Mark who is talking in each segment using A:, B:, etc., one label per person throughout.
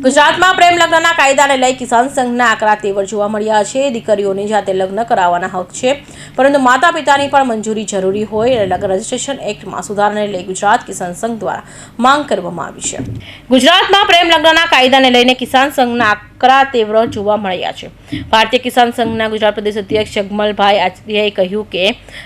A: ગુજરાતમાં પ્રેમ લગ્નના કાયદાને લઈ કિસાન સંઘના આકરા તેવર જોવા મળ્યા છે. દીકરીઓને જાતે લગ્ન કરાવવાના હક છે. પરંતુ માતા પિતાની પણ મંજૂરી જરૂરી હોય અને લગ્ન રજિસ્ટ્રેશન એક્ટમાં સુધારાને લઈ ગુજરાત કિસાન સંઘ દ્વારા માંગ કરવામાં આવી છે. ગુજરાતમાં પ્રેમ લગ્નના કાયદાને લઈને કિસાન સંઘના આકરા તેવર જોવા મળ્યા છે. ભારતીય કિસાન સંઘના ગુજરાત પ્રદેશ અધ્યક્ષ જગમલભાઈ આચાર્યએ કહ્યું કે,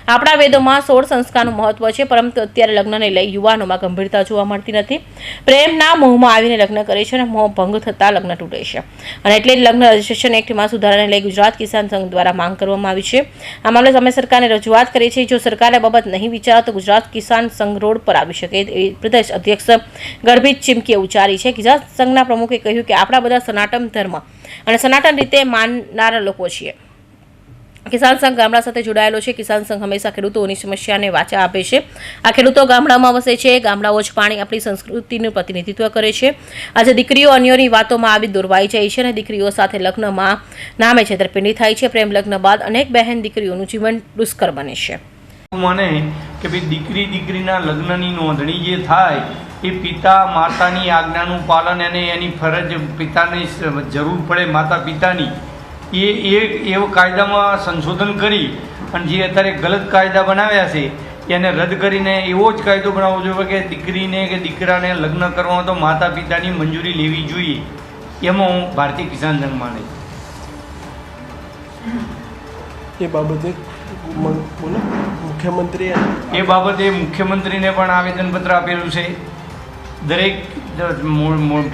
A: આપણા વેદોમાં સોળ સંસ્કારનું મહત્વ છે, પરંતુ અત્યારે લગ્નને લઈ યુવાનોમાં ગંભીરતા જોવા મળતી નથી. પ્રેમના મોહમાં આવીને લગ્ન કરે છે અને મોહ ભંગ થતાં લગ્ન તૂટે છે. અને એટલે જ લગ્ન રજિસ્ટ્રેશન એક્ટમાં સુધારાને લઈ ગુજરાત કિસાન સંઘ દ્વારા માંગ કરવામાં આવી છે. આ મામલે અમે સરકારને રજૂઆત કરી છે. જો સરકારે બાબત નહીં વિચારો તો ગુજરાત કિસાન સંઘ રોડ પર આવી શકે એ પ્રદેશ અધ્યક્ષ ગર્ભિત ચીમકીએ ઉચ્ચારી છે. કિસાન સંઘના પ્રમુખે કહ્યું કે, આપણા બધા સનાતન ધર્મ અને સનાતન રીતે માનનારા લોકો છીએ. કિસાન સંઘ ગામડા સાથે જોડાયેલો છે. કિસાન સંઘ હંમેશા ખેડૂતોની સમસ્યાને વાચા આપે છે. આ ખેડૂતો ગામડામાં વસે છે. ગામડાઓ જ પાણી આપણી સંસ્કૃતિનું પ્રતિનિધિત્વ કરે છે. આજે દીકરીઓ અન્યોની વાતોમાં આવી દોરવાઈ જાય છે અને દીકરીઓ સાથે લગ્નમાં નામે છેતરપિંડી થાય છે. પ્રેમ લગ્ન બાદ અનેક બહેન દીકરીઓનું જીવન દુષ્કર બને છે.
B: મને કે ભાઈ દીકરી દીકરીના લગ્નની નોંધણી જે થાય એ પિતા માતાની આજ્ઞાનું પાલન અને એની ફરજ પિતાની જરૂર પડે માતા પિતાની. એ એ એવો કાયદામાં સંશોધન કરી અને જે અત્યારે ગલત કાયદા બનાવ્યા છે એને રદ કરીને એવો જ કાયદો બનાવવો જોઈએ કે દીકરીને કે દીકરાને લગ્ન કરવામાં તો માતા પિતાની મંજૂરી લેવી જોઈએ. એમાં હું ભારતીય કિસાન સંઘ માને
C: એ બાબતે બોલો. મુખ્યમંત્રી
B: એ બાબતે મુખ્યમંત્રીને પણ આવેદનપત્ર આપેલું છે. દરેક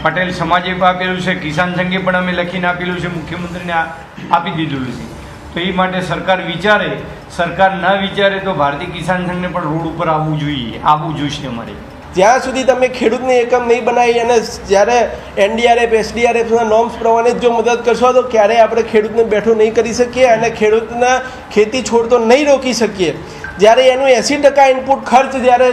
B: પટેલ સમાજે પણ આપેલું છે, કિસાન સંઘે પણ અમે લખીને આપેલું છે, મુખ્યમંત્રીને આપી દીધેલું છે. તો એ માટે સરકાર વિચારે, સરકાર ન વિચારે તો ભારતીય કિસાન સંઘને પણ રોડ ઉપર આવવું જોઈએ, આવવું જોઈશે અમારે.
C: જ્યાં સુધી તમે ખેડૂતને એકમ નહીં બનાવી અને જ્યારે એનડીઆરએફ એસડીઆરએફના નોર્મ્સ પ્રમાણે જ મદદ કરશો, તો ક્યારેય આપણે ખેડૂતને બેઠો નહીં કરી શકીએ અને ખેડૂતના ખેતી છોડતો નહીં રોકી શકીએ. જ્યારે એનું એંસી ટકા ઇનપુટ ખર્ચ જ્યારે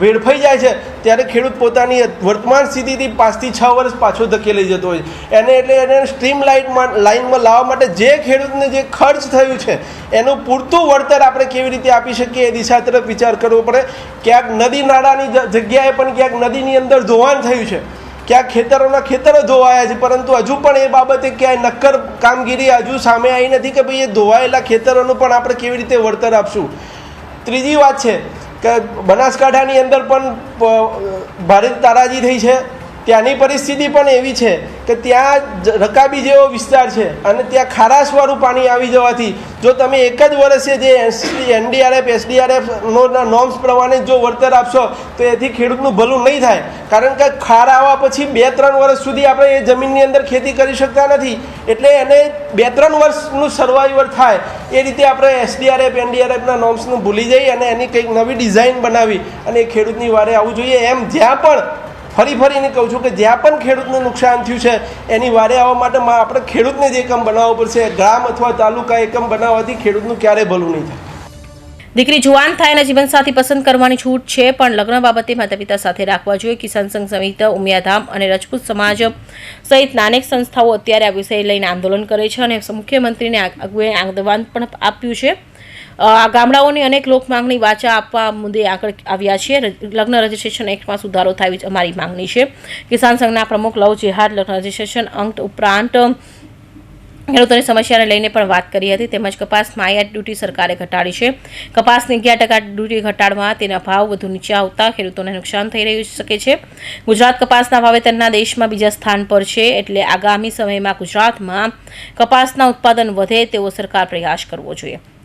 C: વેડફાઈ જાય છે, ત્યારે ખેડૂત પોતાની વર્તમાન સ્થિતિથી પાંચથી છ વર્ષ પાછો ધકેલી જતો હોય એને એટલે એને સ્ટ્રીમ લાઇટમાં લાઇનમાં લાવવા માટે જે ખેડૂતને જે ખર્ચ થયું છે, એનું પૂરતું વળતર આપણે કેવી રીતે આપી શકીએ એ દિશા તરફ વિચાર કરવો પડે. ક્યાંક નદી નાળાની જગ્યાએ પણ ક્યાંક નદીની અંદર ધોવાણ થયું છે. ક્યાંક ખેતરોના ખેતરો ધોવાયા છે, પરંતુ હજુ પણ એ બાબતે ક્યાંય નક્કર કામગીરી હજુ સામે આવી નથી કે ભાઈ એ ધોવાયેલા ખેતરોનું પણ આપણે કેવી રીતે વળતર આપશું. ત્રીજી વાત છે કે બનાસકાંઠાની અંદર પણ ભારે તારાજી થઈ છે. ત્યાંની પરિસ્થિતિ પણ એવી છે કે ત્યાં રકાબી જેવો વિસ્તાર છે અને ત્યાં ખારાશવાળું પાણી આવી જવાથી જો તમે એક જ વર્ષે જે એનડીઆરએફ એસડીઆરએફનો નોર્મ્સ પ્રમાણે જો વળતર આપશો, તો એથી ખેડૂતનું ભલું નહીં થાય. કારણ કે ખાર આવવા પછી બે ત્રણ વર્ષ સુધી આપણે એ જમીનની અંદર ખેતી કરી શકતા નથી. એટલે એને બે ત્રણ વર્ષનું સર્વાઈવર થાય. એ રીતે આપણે એસડીઆરએફ, એનડીઆરએફના નોર્મ્સનું ભૂલી જઈ અને એની કંઈક નવી ડિઝાઇન બનાવી અને એ ખેડૂતની વારે આવવું જોઈએ. એમ જ્યાં પણ ફરી ફરીને કહું છું કે જ્યાં પણ ખેડૂતને નુકસાન થયું છે, એની વારે આવવા માટે આપણે ખેડૂતને જ એકમ બનાવવો પડશે. ગ્રામ અથવા તાલુકા એકમ બનાવવાથી ખેડૂતનું ક્યારેય ભલું નહીં થાય.
A: દીકરી જુવાન થાય અને જીવનસાથી પસંદ કરવાની છૂટ છે, પણ લગ્ન બાબતે માતા પિતા સાથે રાખવા જોઈએ. કિસાન સંઘ સમિત, ઉમિયાધામ અને રાજપૂત સમાજ સહિતના અનેક સંસ્થાઓ અત્યારે આ વિષય લઈને આંદોલન કરે છે અને મુખ્યમંત્રીને આ- અગુએ પણ આપ્યું છે. ગામડાઓની અનેક લોક માંગણી વાચા આપવા મુદ્દે આગળ આવ્યા છે. લગ્ન રજિસ્ટ્રેશન એક્ટમાં સુધારો થાય અમારી માંગણી છે. કિસાન સંઘના પ્રમુખ લવ જેહાદ લગ્ન રજિસ્ટ્રેશન અંક ઉપરાંત ખેડૂતોની સમસ્યાને લઈને પણ વાત કરી હતી. તેમજ કપાસ માયાત ડ્યુટી સરકારે ઘટાડી છે. કપાસની અગિયાર ટકા ડ્યુટી ઘટાડવા તેના ભાવ વધુ નીચે આવતા ખેડૂતોને નુકસાન થઈ રહ્યું શકે છે. ગુજરાત કપાસના વાવેતરના દેશમાં બીજા સ્થાન પર છે એટલે આગામી સમયમાં ગુજરાતમાં કપાસના ઉત્પાદન વધે તેવો સરકાર પ્રયાસ કરવો જોઈએ.